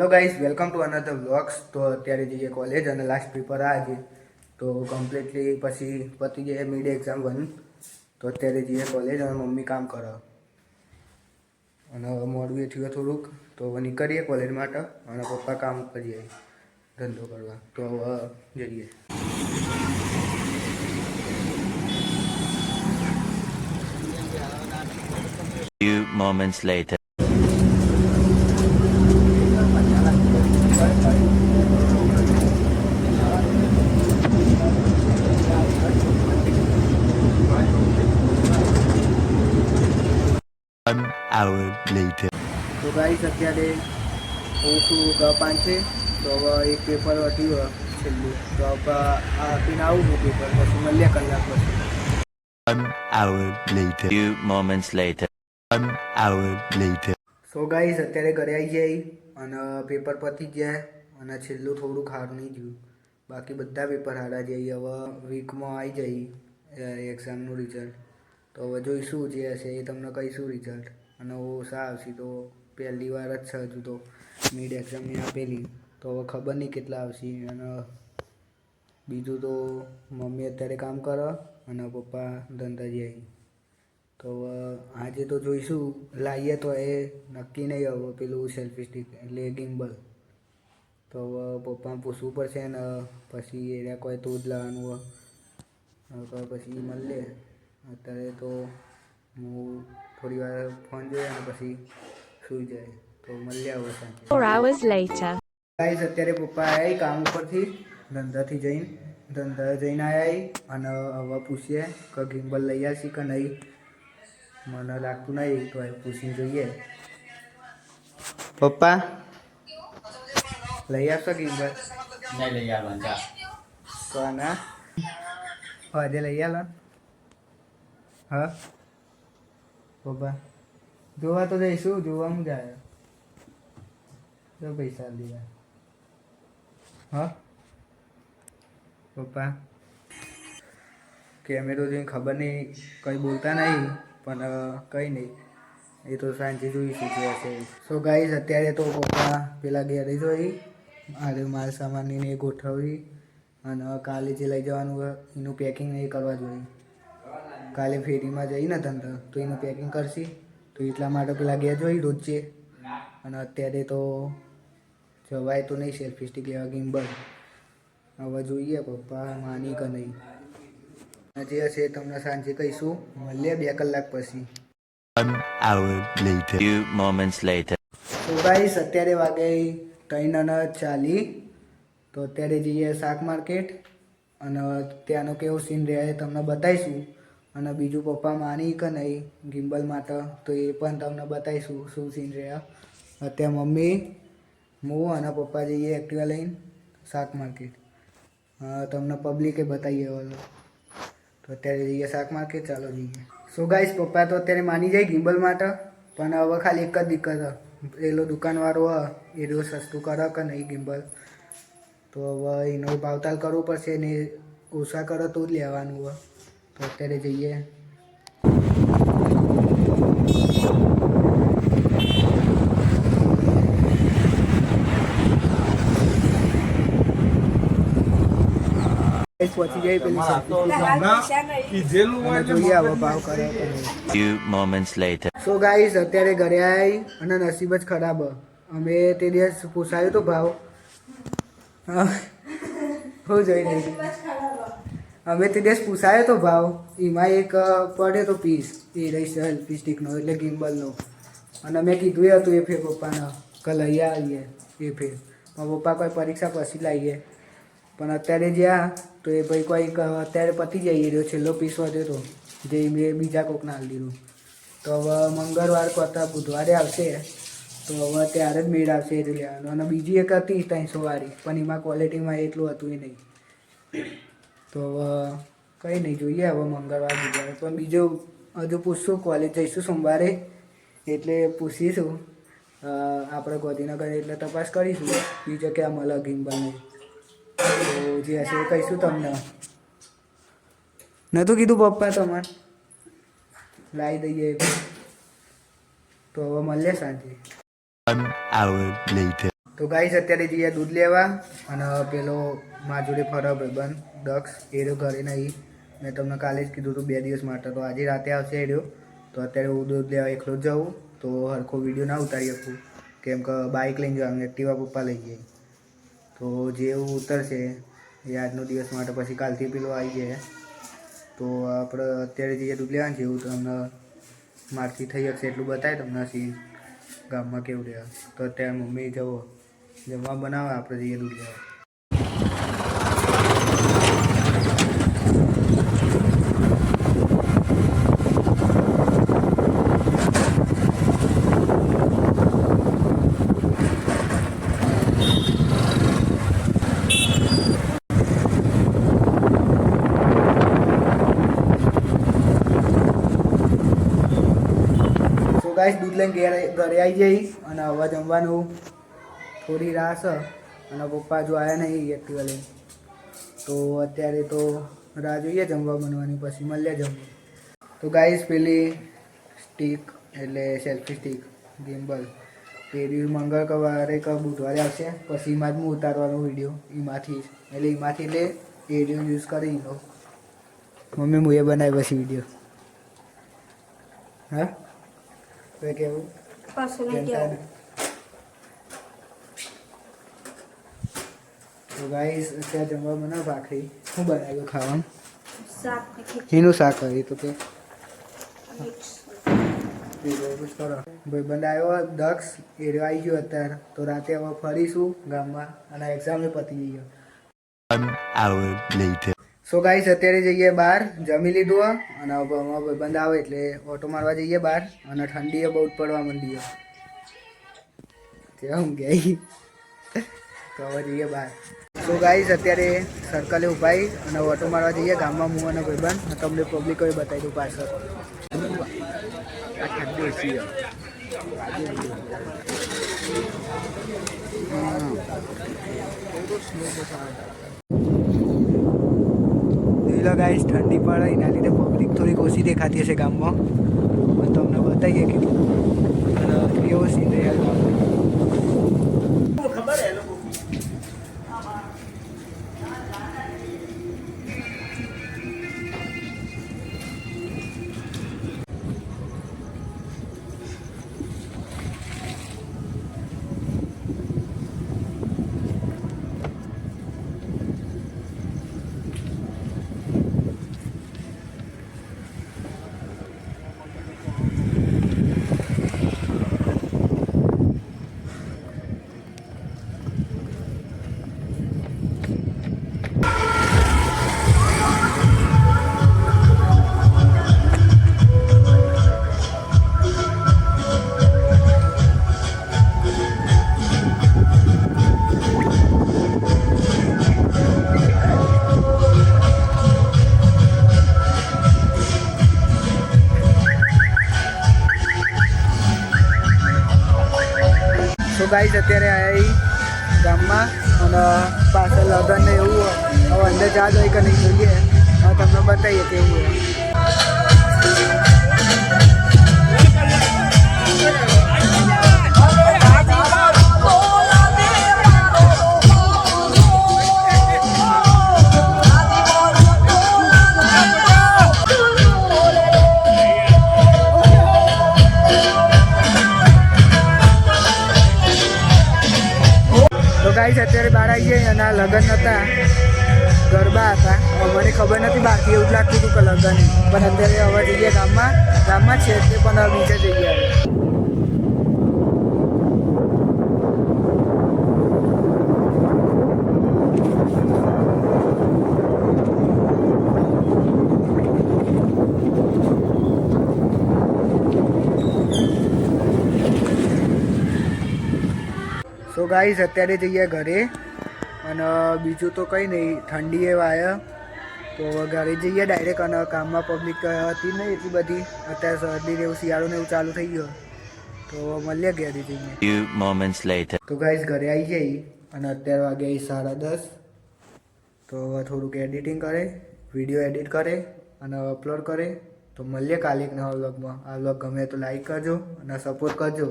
Hello guys welcome to another blogs તો અત્યારે જઈએ કોલેજ અને લાસ્ટ પેપર આ છે, તો કમ્પ્લીટલી પછી પતી જાય મિડ એક્ઝામ વન તો અત્યારે જઈએ કોલેજ અને મમ્મી કામ કરો. અને મોડું થયું થોડુંક. તો હવે નીકળીએ કોલેજ માટે અને પપ્પા કામ જાય, ધંધો કરવા. તો હવે જઈએ. Few moments later. One hour later. તો ગાઈસ અત્યારે હું છું ગ છે તો હવે એક પેપર વટ્યું છેલ્લું તો હવે આ આપીને આવું છું પેપર પછી મળીએ કલાક પછી One hour later. Few moments later. One hour later. So guys અત્યારે ઘરે આવી જાય અને પેપર પતી ગયા જાય અને છેલ્લું થોડું ખાર નહીં ગયું બાકી બધા પેપર હારા જાય હવે વીકમાં આવી જાય એક્ઝામનું રિઝલ્ટ તો હવે જોઈશું જે હશે એ તમને કહીશું રિઝલ્ટ અને ઓછા આવશે તો પહેલી વાર જ છે હજુ તો. મિડ એક્ઝામની આપેલી. તો હવે ખબર નહીં કેટલા આવશે. અને બીજું તો મમ્મી અત્યારે કામ કરે અને પપ્પા ધંધા જાય તો આજે તો જોઈશું. લાવીએ તો એ નક્કી નહીં હવે પેલું સેલ્ફી સ્ટિક એટલે ગિમ્બલ તો હવે પપ્પાને પૂછવું પડશે ને, પછી એ કોઈ તું જ લાવવાનું હોય. પછી મળીએ અત્યારે તો હું થોડી વાર ફોન જોઈએ અને પછી સૂઈ જાય. તો મળ્યા હવે સાંજે. ગાઈસ અત્યારે પપ્પા આવ્યા કામ ઉપરથી. ધંધાથી જઈને ધંધા જઈને આવ્યા અને હવે પૂછીએ કે ગિમ્બલ લઈ આવશે કે નહીં. મને લાગતું નહીં તો એ પૂછીને જોઈએ. પપ્પા લઈ આવશો ગિમ્બલ? નહીં લઈ આવવાનું જા. તો ના આજે લઈ આલો ને? હા? પપ્પા, જોવા તો જઈશું જોવાનું જાય. તો પૈસા લીધા. હા? પપ્પા, કેમેરો જોઈને ખબર નહીં, કંઈ બોલતા નહીં, પણ કંઈ નહીં. એ તો સાંજે જોઈશું જે હશે. સો ગાઈઝ અત્યારે તો પપ્પા પેલા ઘેરે જોઈ આજે માલ સામાનની એ ગોઠવી. અને કાલે જે લઈ જવાનું હોય, એનું પેકિંગ નહીં કરવા જોઈએ. કાલે ફેરીમાં જઈને ધંધા તો એનું પેકિંગ કરશી. તો એટલા માટે પેલા ઘેર જોઈ રોજે અને અત્યારે તો જવાય તો નહીં સેલ્ફી સ્ટિક લેવા ગિમ્બલ હવે જોઈએ પપ્પા માની કે નહીં. જે હશે તમને સાંજે કહીશું. મળીએ બે કલાક પછી. તો ગાઈસ અત્યારે વાગે ત્રણ અને ચાલી તો અત્યારે જઈએ શાક માર્કેટ અને ત્યાંનો કેવો સીન રહે તમને બતાવીશું. અને બીજું પપ્પા માની કે નહીં, ગિમ્બલ માટે, તો એ પણ તમને બતાવીશું શું સીન રહ્યા અત્યારે મમ્મી, હું અને પપ્પા જઈએ એક્ટિવા લઈને શાક માર્કેટ તમને પબ્લિકે બતાવીએ હવે તો અત્યારે જઈએ શાક માર્કેટ ચાલો જઈએ. સો ગાઈસ પપ્પા તો અત્યારે માની જાય ગિમ્બલ માટે, પણ હવે ખાલી એક જ દિક્કત. પેલો દુકાનવાળો એ રોજ સસ્તું કરે કે નહીં ગિમ્બલ? તો હવે એનો ભાવતાલ કરવો પડશે ને ઓછા કરો તો જ લેવાનું હોય તો અત્યારે જઈએ. સો ગાઈસ અત્યારે ઘરે આવી અને નસીબ જ ખરાબ. અમે તે દિવસ પૂછાયું તો ભાવ. હા, હું જોઈ રહી અમે તે દિવસ પૂછાયો તો ભાવ, એમાં એક પડ્યો તો પીસ એ રહી સેલ્ફી સ્ટિકનો એટલે ગિમ્બલનો. અને મેં કીધું એ હતું, એ ફેર પપ્પાને કે લઈ આવીએ, એ ફેર. પણ પપ્પા કોઈ પરીક્ષા પછી લાવીએ. પણ અત્યારે જ્યાં, તો એ ભાઈ કોઈક અત્યારે પતી જઈ રહ્યો છેલ્લો પીસ વધ્યો તો, જે મેં બીજા કોકને આપી દીધું. તો હવે મંગળવાર કરતા બુધવારે આવશે. તો હવે ત્યારે જ મેળ આવશે એ લેવાનું. અને બીજી એક હતી ત્રણસો વાળી પણ એમાં ક્વોલિટીમાં એટલું હતું એ નહીં. તો હવે કંઈ નહીં, જોઈએ હવે મંગળવાર, બુધવારે. પણ બીજું, હજુ પૂછશું કોલેજ જઈશું સોમવારે, એટલે પૂછીશું. આપણે ગોધીનગર એટલે તપાસ કરીશું. બીજો ક્યાં મળે ગિમ્બલ બને. તો જે હશે એ કહીશું તમને. નહોતું કીધું પપ્પા તમારે? લાવી દઈએ. તો હવે મળીએ સાંજે. તો ગાઈસ અત્યારે જઈએ દૂધ લેવા અને પેલો મારા જોડે ફરવા ભાઈબંધ દક્ષ, એ રહ્યો ઘરે નહીં. મેં તમને કાલે જ કીધું હતું બે દિવસ માટે, તો આજે રાતે આવશે એ રહ્યો. તો અત્યારે હું દૂધ લેવા એકલો જ જાઉં, તો હરખો વીડિયો ના ઉતારી શકું. કેમ કે બાઇક લઈને જવાનું એક્ટિવા પપ્પા લઈ જાય. તો જેવું ઉતરશે એ આજનો દિવસ માટે પછી કાલથી પેલો આવી જાય. તો આપણે અત્યારે જઈએ દૂધ લેવાનું છે એવું તમને મારથી થઈ શકશે એટલું બતાવે તમને સી ગામમાં કેવું રહ્યા. તો અત્યારે મમ્મી જવો જમવા બનાવે આપણે જઈએ દૂધ દૂધ લઈને ઘરે ઘરે આવી જઈ અને હવે જમવાનું. થોડી રાહ છે અને પપ્પા જો આવ્યા નહીં એક્ટિવા લઈને તો અત્યારે તો રાહ જોઈએ જમવા બનવાની પછી મળ્યા જમવા. તો ગાઈસ પેલી સ્ટીક એટલે સેલ્ફી સ્ટીક ગિમ્બલ તે દિવસ મંગળવારે કે બુધવારે આવશે પછી એમાં જ હું ઉતારવાનો વીડિયો એમાંથી. એટલે એમાંથી એટલે એ દિવસ યુઝ કરી લો. મમ્મી હું એ બનાવી પછી વીડિયો હા? તો કેવું? નહીં તો ગાઈસ અત્યારે જમવામાં બનાવ ભાખરી. શું બનાવ્યું ખાવાનું? એનું શાક કરી તો કે. ભાઈબંધ આવ્યો દક્ષ એ આવી ગયો અત્યારે. તો રાતે હવે ફરીશું ગામમાં અને એક્ઝામ પતી ગયો સો ગાઈસ અત્યારે જઈએ બહાર જમી લીધું અને હવે ભાઈબંધ આવે એટલે ઓટો મારવા જઈએ બહાર. અને ઠંડી બહુ જ પડવા માંડી કેમ ગઈ. તો હવે જઈએ બહાર. સો ગાઈઝ અત્યારે સર્કલે ઉભાઈ અને ઓટો મારવા જઈએ ગામમાં હું અને ભાઈબંધ. તમને પબ્લિક હવે બતાવી દઉં પાછળ. જોઈ લો ઠંડી પડે, એના લીધે પબ્લિક થોડીક ઓછી દેખાતી હશે ગામમાં. પણ તમને બતાવીએ કે કેવો સીન રહ્યા ગામમાં ગાઈસ અત્યારે આવ્યા ગામમાં. અને પાછળ લગન ને એવું. હવે અંદર જા હોય કે નહીં જોઈએ. હવે તમને બતાવીએ કેવું હોય. ગાઈસ અત્યારે બહાર આવી જઈએ અને આ લગ્ન હતા. ગરબા હતા. મને ખબર નથી બાકી એવું લાગતું હતું કે લગ્ન. પણ અત્યારે હવે જઈએ ગામમાં. ગામમાં છે તે પણ બીજે જઈએ ગાઈસ અત્યારે જઈએ ઘરે. અને બીજું તો કંઈ નહીં ઠંડી એ વાય. તો ઘરે જઈએ ડાયરેક્ટ અને કામમાં પબ્લિક હતી નહીં એટલી બધી. અત્યારે શરદી ને એવું શિયાળો ને એવું ચાલુ થઈ ગયો. તો મળીએ ઘરે જઈને. તો ગાઈસ ઘરે આવી જઈ અને અત્યારે વાગે સાડા દસ. તો થોડુંક એડિટિંગ કરે વીડિયો એડિટ કરે અને અપલોડ કરે. તો મળીએ કાલે એક નવા વ્લોગમાં આ વ્લોગ ગમે તો લાઈક કરજો અને સપોર્ટ કરજો.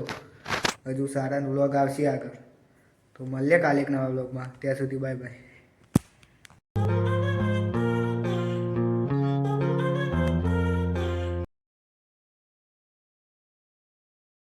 હજુ સારા વ્લોગ આવશે આગળ. તો મળીએ કાલે એક નવા બ્લોગમાં ત્યાં સુધી બાય બાય